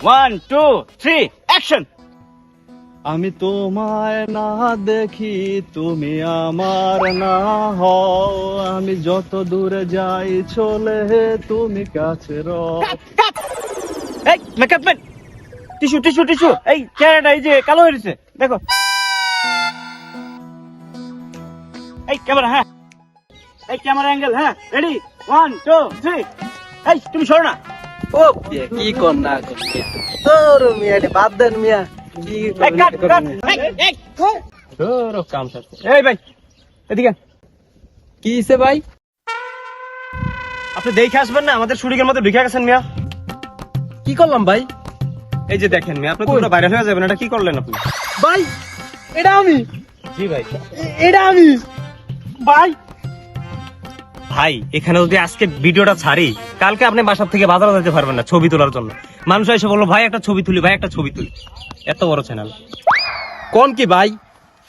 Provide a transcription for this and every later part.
One two three action আমি তোমায় না দেখি তুমি আমার না হও। আমি যত দূরে যাই চলে তুমি কাছে এই makeup man tissue tissue tissue এই চেহারাটা এই যে কালো হয়ে গেছে দেখো। এই ক্যামেরা হ্যাঁ। এই ক্যামেরা অ্যাঙ্গেল হ্যাঁ। রেডি ওয়ান টু থ্রি এই তুমি সরো না। ও মিয়া, কি কর না কর তোর মিয়া এটা বাদ দেন মিয়া। কি কাট কাট এই, এই, তোর কাম সারছে এই ভাই এদিকে কি ভাই? আপনি দেখে আসবেন না আমাদের শুটিং এর মধ্যে ঢুকে গেছেন মিয়া। কি করলাম ভাই? এই যে দেখেন মিয়া আপনি পুরো ভাইরাল হয়ে যাবেন এটা কি করলেন আপনি? ভাই এটা আমি। জি ভাই। এটা আমি। ভাই ভাই এখানে যদি আজকে ভিডিওটা ছাড়ি কালকে আপনি বাসার থেকে বাজারে যেতে পারবেন না ছবি তোলার জন্য। মানুষ এসে বলল ভাই একটা ছবি তুলি ভাই একটা ছবি তুলি। এত বড় চ্যানেল কোন কি ভাই?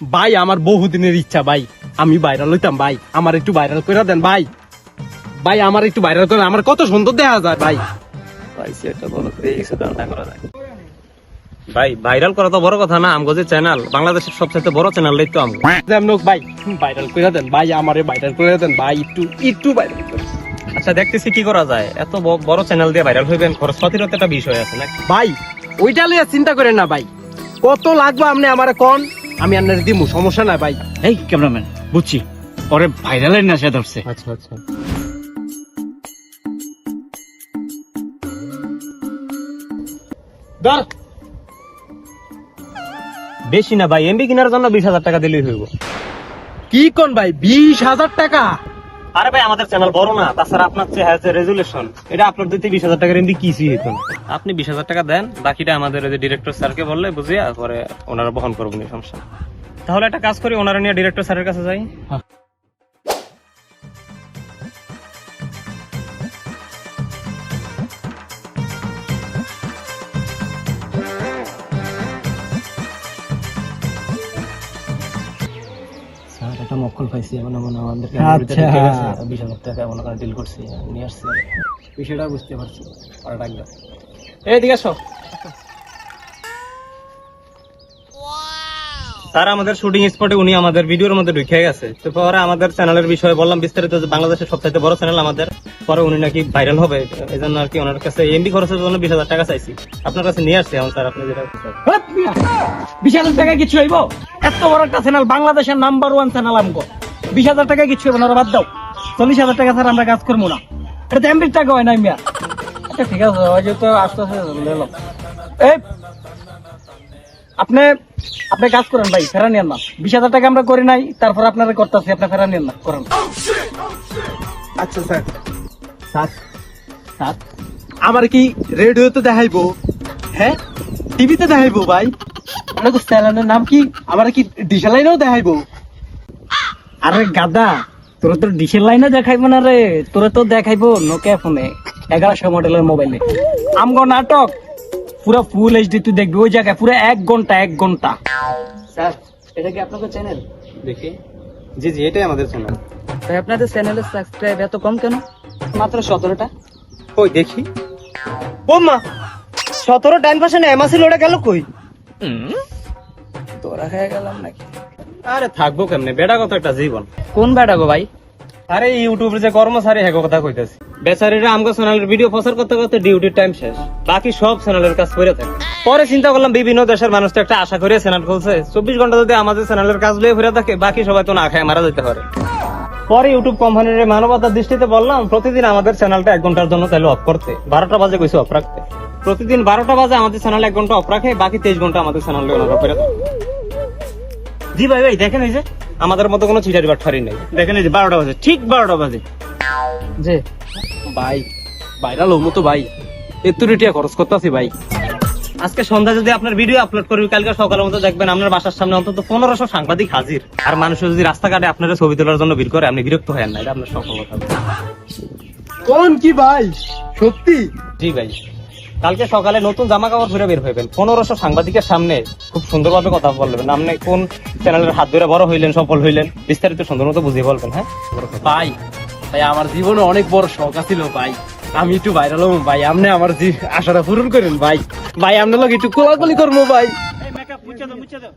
ভাই আমার বহুদিনের ইচ্ছা ভাই। আমি ভাইরাল হইতাম ভাই। আমার একটু ভাইরাল করে দেন ভাই। ভাই আমার একটু ভাইরাল করে আমার কত সুন্দর দেখা যায় ভাই। ভাই সেটা বলো এই সুদানটা করা যায়। ভাই ভাইরাল করা তো বড় কথা না আমগো যে চ্যানেল বাংলাদেশের সবচেয়ে বড় চ্যানেল তো আমগো। যেমন হোক ভাই ভাইরাল করে দেন ভাই আমারে ভাইরাল করে দেন ভাই একটু একটু ভাইরাল আচ্ছা দেখতেছি কি করা যায়। এত বড় চ্যানেল দিয়ে ভাইরাল হইবেন খরচপাতির তো একটা বিষয় আছে নাকি? ভাই ওইটা লিয়ে চিন্তা করেন না ভাই। কত লাগবে আপনি আমারে কোন? আমি আপনার দিমু সমস্যা না ভাই। এই ক্যামেরাম্যান বুঝছি। ওরে ভাইরালের নেশা ধরছে। আচ্ছা আচ্ছা। ধর। বেশি না ভাই এমবি কেনার জন্য বিশ হাজার টাকা দিলেই হইব। কি কোন ভাই বিশ হাজার টাকা? আরে ভাই আমাদের চ্যানেল বড় না তাছাড়া আপনার যে রেজুলেশন এটা আপলোড দিতে বিশ হাজার টাকার এমবি কিছুই হইতো না। আপনি বিশ হাজার টাকা দেন বাকিটা আমাদের যে ডিরেক্টর স্যারকে বললে বুঝিয়া পরে ওনারা বহন করবেন সমস্যা তাহলে একটা কাজ করি ওনারা নিয়ে ডিরেক্টর স্যারের কাছে যাই। একটা মক্কল পাইছি এমন এমন আমাদেরকে আচ্ছা। বিশ হাজার টাকা করেন ডিল করছি নিয়ে আসছি। বিষয়টা বুঝতে পারছি আর ডাকবে আসো। স্যার আমাদের শুটিং স্পটে উনি আমাদের ভিডিওর মধ্যে ঢুকে গেছে। তো পরে আমাদের চ্যানেলের বিষয়ে বললাম বিস্তারিত যে বাংলাদেশের সবচাইতে বড় চ্যানেল আমাদের। পরে উনি নাকি ভাইরাল হবে এই জন্য আর কি ওনার কাছে এমবি খরচের জন্য বিশ হাজার টাকা চাইছি। আপনার কাছে নিয়ে আসছি এখন স্যার আপনি যেটা। বিশ হাজার টাকা কিছু হইব? এত বড় একটা চ্যানেল বাংলাদেশের নাম্বার ওয়ান চ্যানেল আমগো। বিশ হাজার টাকা কিছু হইব না বাদ দাও। চল্লিশ হাজার টাকা ছাড়া আমরা কাজ করব না। এটা তো এমবির টাকা হয় না মিয়া। আচ্ছা ঠিক আছে ওই যে তো আস্তে আস্তে লেলো এই আপনি আপনি কাজ করেন ভাই ফেরা নিয়েন না। বিশ হাজার টাকা আমরা করি নাই তারপর আপনারা করতেছি আপনি ফেরা নিয়েন না করেন। আচ্ছা স্যার। Sir sir. আমার কি রেডিওতে দেখাইবো? হ্যাঁ? টিভিতে দেখাইবো ভাই? আপনার চ্যানেলের নাম কি? আমার কি ডিসালাইনেও দেখাইবো? আরে গাদা তোরা তো ডিশের লাইনে দেখাইবো না রে। তোরা তো দেখাইবো নোকিয়া ফোনে এগারোশো মডেলের মোবাইলে আমগো নাটক পুরো ফুল এইচডি তুই দেখবি ওই জায়গায় পুরো এক ঘণ্টা এক ঘণ্টা। স্যার এটা কি আপনাদের চ্যানেল দেখি। জি জি এটাই আমাদের চ্যানেল তাই আপনাদের চ্যানেলের সাবস্ক্রাইব এত কম কেন? মাত্র সতেরোটা। কই দেখি। ও মা সতেরো ডাইন পাশে এমা ছিল ওটা গেল কই? তোরা খেয়ে গেলাম নাকি? আরে থাকব কেমনে? বেটা কত একটা জীবন। কোন বেটা গো ভাই? আরে ইউটিউবের যে কর্মচারী হ্যাঁ কথা কইতাছি। বেচারিরা আমগো চ্যানেলের ভিডিও প্রচার করতে করতে ডিউটির টাইম শেষ। বাকি সব চ্যানেলের কাজ করে থাকে। পরে চিন্তা করলাম বিভিন্ন দেশের মানুষ তো একটা আশা করে চ্যানেল খুলছে। চব্বিশ ঘণ্টা যদি আমাদের চ্যানেলের কাজ লয়ে ফিরে থাকে বাকি সবাই তো না খায় মারা যেতে পারে। পরে ইউটিউব কোম্পানির মানবতার দৃষ্টিতে বললাম প্রতিদিন আমাদের চ্যানেলটা এক ঘণ্টার জন্য তাহলে অফ করতে। বারোটা বাজে কইছে অফ রাখতে। প্রতিদিন বারোটা বাজে আমাদের চ্যানেল এক ঘণ্টা অফ রাখে বাকি তেইশ ঘণ্টা আমাদের চ্যানেল ওনারা জি ভাই ভাই দেখেন এই যে আমাদের মতো কোনো চিটারি বাটফারি নেই। দেখেন এই যে বারোটা বাজে ঠিক বারোটা বাজে। যে ভাই ভাইরাল হমু তো ভাই। এত রেটিয়া খরচ করতেছি ভাই। আজকে সন্ধ্যা যদি আপনার ভিডিও আপলোড করবি কালকে সকালের মতো দেখবেন আপনার বাসার সামনে অন্তত পনেরোশো সাংবাদিক হাজির। আর মানুষ যদি রাস্তাঘাটে আপনার ছবি তোলার জন্য ভিড় করে আপনি বিরক্ত হয়েন না এটা আপনার সফলতা কোন কি ভাই? সত্যি? জি ভাই। কালকে সকালে নতুন জামা কাপড় ঘুরে বের হইবেন। পনেরোশো সাংবাদিকের সামনে খুব সুন্দরভাবে কথা বলবেন। আপনি কোন চ্যানেলের হাত ধরে বড় হইলেন সফল হইলেন বিস্তারিত সুন্দর মতো বুঝিয়ে বলবেন হ্যাঁ? ভাই ভাই আমার জীবনে অনেক বড় শখ আছিল ভাই। আমি একটু ভাইরাল হব ভাই। আপনি আমার আশাটা পূরণ করেন ভাই। ভাই আপনার লোক একটু কোলাকুলি করব ভাই। মেকআপ মুছে দাও মুছে দাও।